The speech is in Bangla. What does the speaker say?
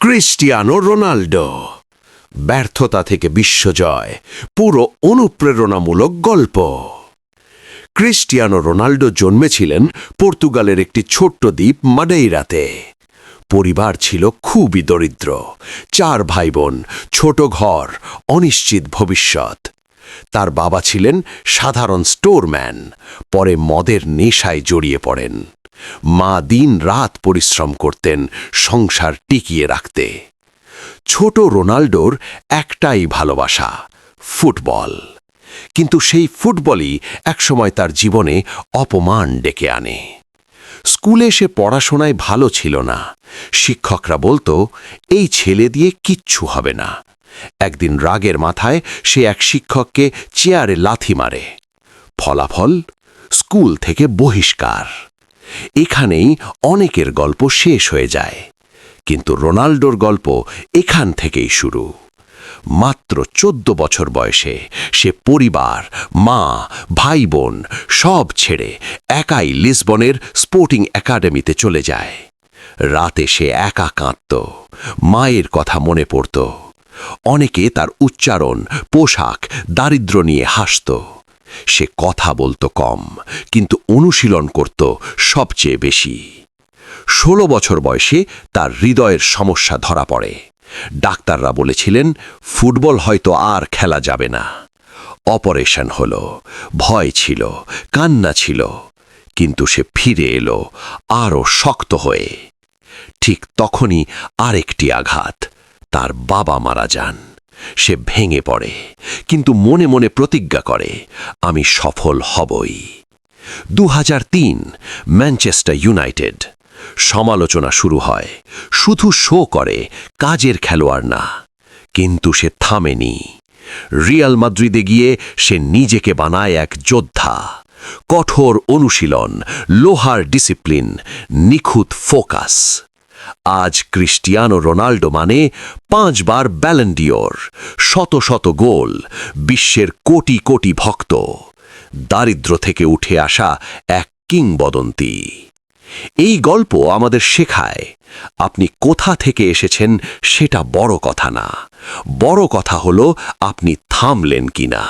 Cristiano Ronaldo. ব্যর্থতা থেকে বিশ্বজয় পুরো অনুপ্রেরণামূলক গল্প। ক্রিস্টিয়ানো রোনাল্ডো জন্মেছিলেন পর্তুগালের একটি ছোট্ট দ্বীপ মাডেইরাতে পরিবার ছিল খুবই দরিদ্র, চার ভাই বোন ছোট ঘর, অনিশ্চিত ভবিষ্যৎ। তার বাবা ছিলেন সাধারণ স্টোরম্যান, পরে মদের নেশায় জড়িয়ে পড়েন। মা দিন রাত পরিশ্রম করতেন সংসার টিকিয়ে রাখতে। ছোট রোনাল্ডোর একটাই ভালোবাসা, ফুটবল। কিন্তু সেই ফুটবলই একসময় তার জীবনে অপমান ডেকে আনে। স্কুলে সে পড়াশোনায় ভালো ছিল না। শিক্ষকরা বলতো, এই ছেলে দিয়ে কিচ্ছু হবে না। একদিন রাগের মাথায় সে এক শিক্ষককে চেয়ারে লাথি মারে। ফলাফল, স্কুল থেকে বহিষ্কার। এখানেই অনেকের গল্প শেষ হয়ে যায়। কিন্তু রোনাল্ডোর গল্প এখান থেকেই শুরু। মাত্র চোদ্দ বছর বয়সে সে পরিবার, মা ভাই বোন সব ছেড়ে একাই লিসবনের স্পোর্টিং একাডেমিতে চলে যায়। রাতে সে একা কাঁদত, মায়ের কথা মনে পড়ত। অনেকে তার উচ্চারণ, পোশাক দারিদ্র নিয়ে হাসত। সে কথা বলতো কম, কিন্তু অনুশীলন করত সবচেয়ে বেশি। ষোলো বছর বয়সে তার হৃদয়ের সমস্যা ধরা পড়ে। ডাক্তাররা বলেছিলেন, ফুটবল হয়তো আর খেলা যাবে না। অপারেশন হলো, ভয় ছিল, কান্না ছিল, কিন্তু সে ফিরে এলো আরও শক্ত হয়ে। ঠিক তখনই আরেকটি আঘাত, তার বাবা মারা যান। সে ভেঙে পড়ে কিন্তু মনে মনে প্রতিজ্ঞা করে, আমি সফল হবই। দু ম্যানচেস্টার ইউনাইটেড। সমালোচনা শুরু হয়, শুধু শো করে, কাজের খেলোয়াড় না, কিন্তু সে থামেনি। রিয়াল মাদ্রিদে গিয়ে সে নিজেকে বানায় এক যোদ্ধা। কঠোর অনুশীলন, লোহার ডিসিপ্লিন, নিখুঁত ফোকাস। আজ ক্রিস্টিয়ানো রোনাল্ডো মানে পাঁচবার ব্যালেন্ডিওর শত শত গোল, বিশ্বের কোটি কোটি ভক্ত। দারিদ্র থেকে উঠে আসা এক কিংবদন্তি। এই গল্প আমাদের শেখায়, আপনি কোথা থেকে এসেছেন সেটা বড় কথা না। বড় কথা হলো আপনি থামলেন কিনা।